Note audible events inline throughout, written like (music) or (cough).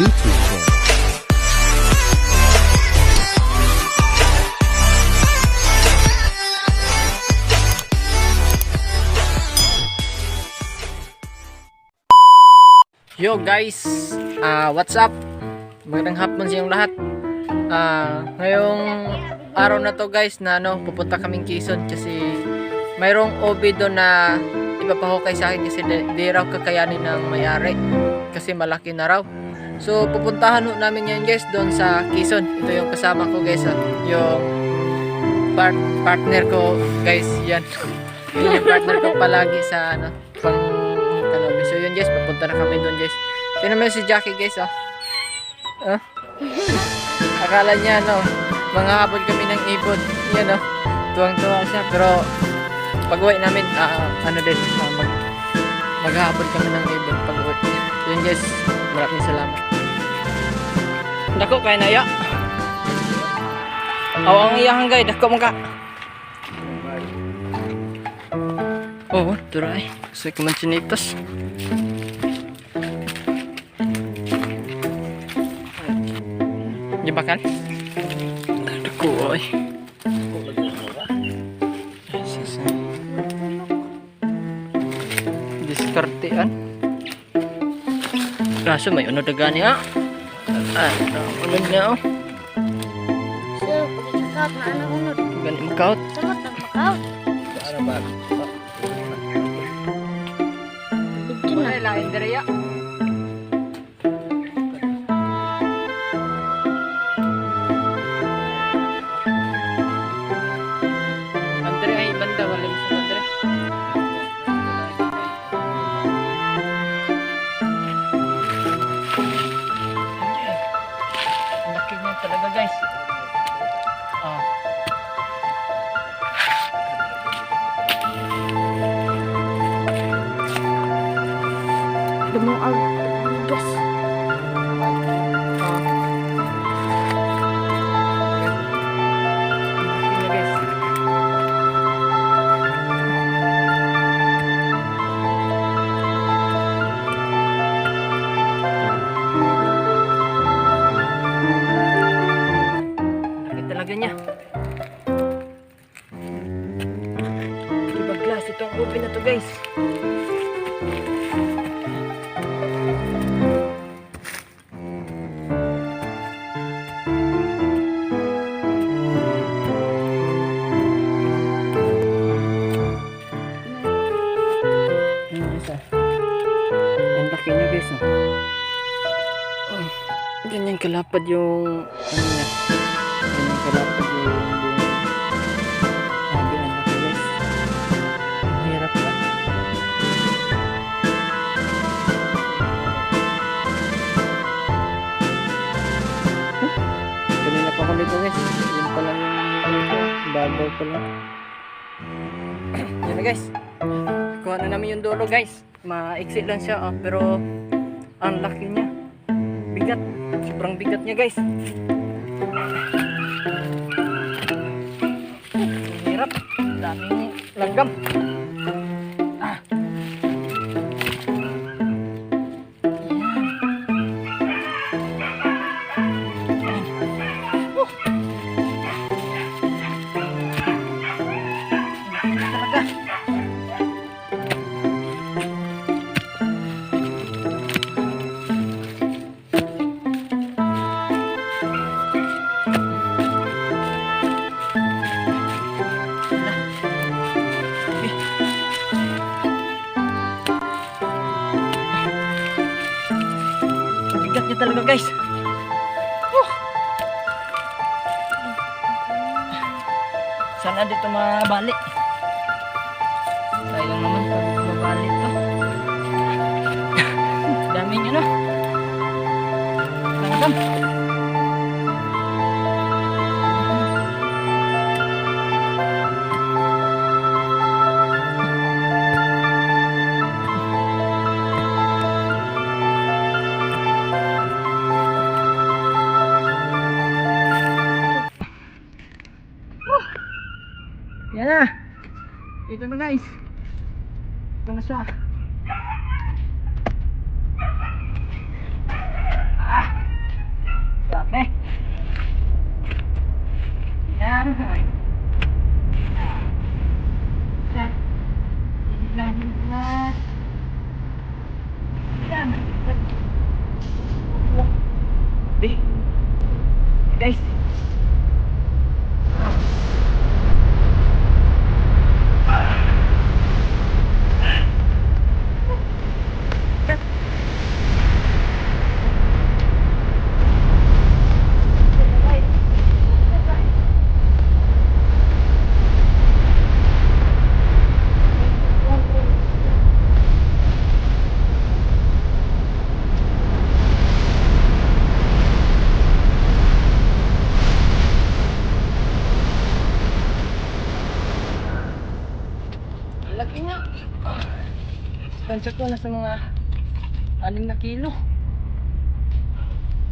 YouTube channel. Yo guys, ah what's up? Magandang hapon sa inyong lahat. Ah, ngayong araw na to guys na ano, pupunta kaming Quezon kasi mayroong OB doon na ipapahukay sa akin kasi di, di raw kakayanin ng mayari kasi malaki na raw. So pupuntahan ho namin ngayon guys doon sa Quezon. Ito yung kasama ko guys, ah, yung part partner ko guys, yan. (laughs) Yan yung partner ko palagi sa ano, pang kanobi. So yun guys, papunta na kami doon guys. Tingnan mo si Jackie guys oh. Ah? (laughs) Akala niya no, mga habol kami ng ibon. Yan oh. Tuwang-tuwa siya pero pag uwi namin, ah, ano din, ah, mag maghahabol kami ng ibon pag uwi. Yun guys, maraming salamat. Dako kay na ya. Awang iya hanggay dako mangka. Oh, turay. Sa kumansinitas. Jebakan. Dako oi. Diskartean. Kaso may ano dagani ah. Ah, ano niya oh. Sir, pag-check na ano unod. Gani makaut. Samot na makaw. Ano ba? Ito na. Wala lain ganyan kalapad yung ano niya. Ganyan kalapad yung. Sabi ang laki guys. Hirap na. Huh? Kanina pa ko nito guys. Yun pa lang yung babaw pa lang. Yan na guys. Kuha na namin yung dulo guys. Maiksi lang siya ah, pero ang laki niya. Bigat. Sobrang bigat niya guys. Ang hirap. Daming langgam. Sana dito mabali. Sayang naman pag mabali to. (laughs) Dami niya no. Langgam. Ito na guys. Ito na siya. Ah. guys. Ang laki niya. Tansya ko nasa mga 6 na kilo.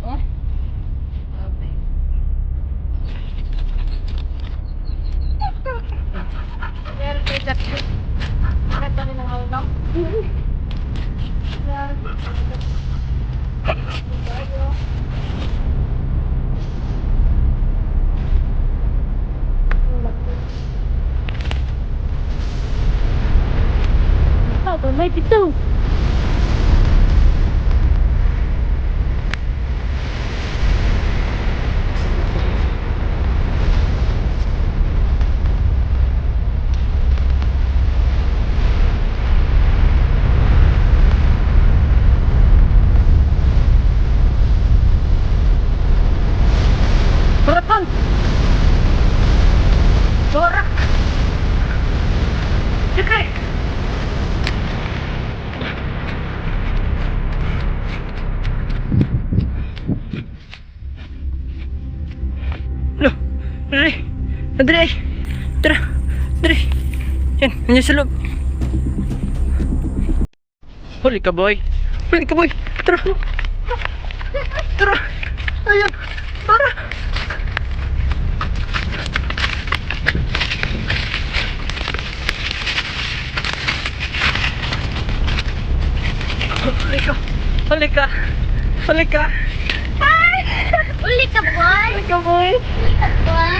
Oh. Grabe. Pero kaya dati. Kata rin ang hawak. Oh, may dali, dali, tara, dali. Yan, nandiyan sa loob. Huli ka boy, huli ka boy, tara. Tara, ayan, tara. Huli ka, huli ka, huli ka. Uli ka, boy. Huli ka boy. Uli ka, boy.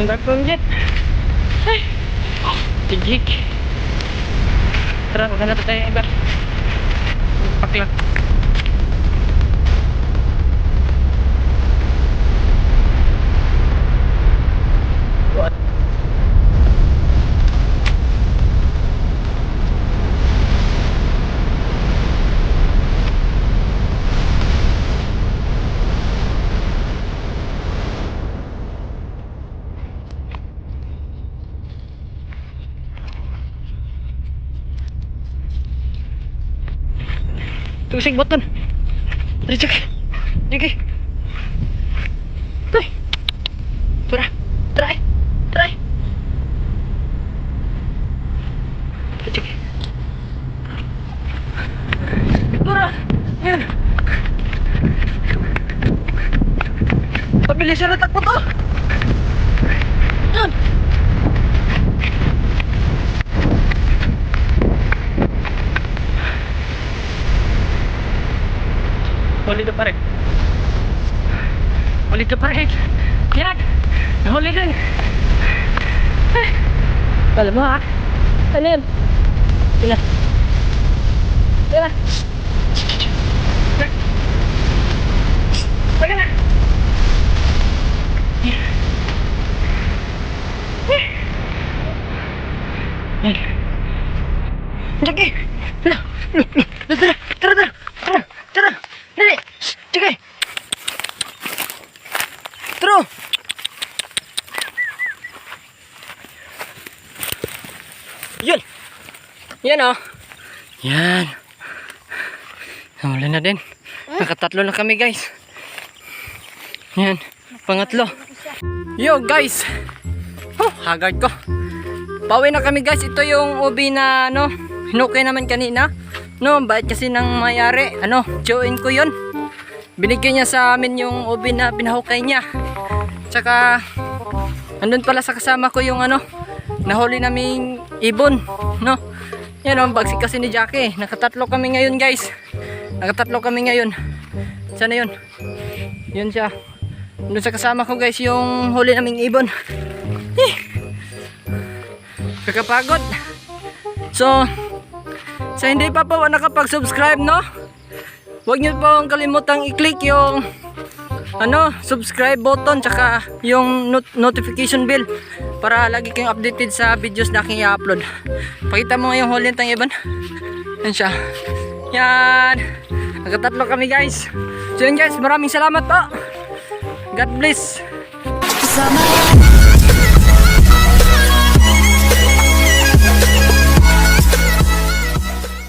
Ang dakong jet. Ay. Tigik. Tara, maghanap tayo iba. Paklat. Tusig button. Tara, cek. Sige. Tay. Tara. Try. Try. Cek. Tara. Yan. Pabilis na takbo to. Yan. Huli pa rin. Huli pa rin. Yan! Nahuli din. Alam mo ha? Ano yun? Tila. Tila. Tila na. Yan. Jackie! Tara! Tara! Tara! Tara! Tara! Tara! Dali! Sige! Tara! Yun! Yan oh! Yan! Wala na din. Nakatatlo na kami guys. Yan. Pangatlo. Yo guys! Oh, hagard ko. Pauwi na kami guys. Ito yung ubi na ano, hinukay naman kanina. No, bait kasi nang mayari. Ano, join ko yun. Binigyan niya sa amin yung ubi na pinahukay niya. Tsaka, andun pala sa kasama ko yung ano, nahuli naming ibon. No, yan ang bagsik kasi ni Jackie. Nakatatlo kami ngayon guys. Nakatatlo kami ngayon. Sana yun? Yun siya. Doon sa kasama ko guys yung huli naming ibon. Eh. Kakapagod. So, sa hindi pa po nakapag-subscribe, no? Huwag niyo pong kalimutang i-click yung ano, subscribe button tsaka yung not- notification bell para lagi kayong updated sa videos na aking i-upload. Pakita mo yung Holland ng Iban. Yan siya. Yan. Nagkatatlo kami guys. So yun guys, maraming salamat po. God bless. Sama